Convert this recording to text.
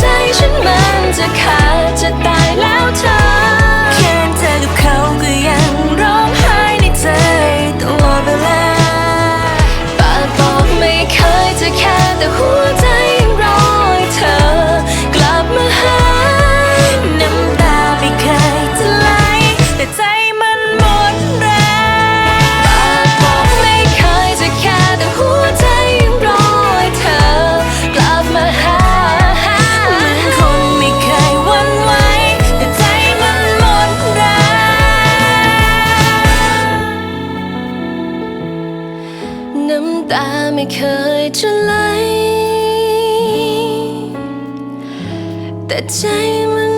ใจฉันมันจะขาดจะตายแล้วเธอ แค่เธอกับเขาก็ยังร้องไห้ในใจตลอดเวปากบอกไม่เคยจะแค่แต่หัว น้ำตาไม่เคยจะไหลแต่ใจมัน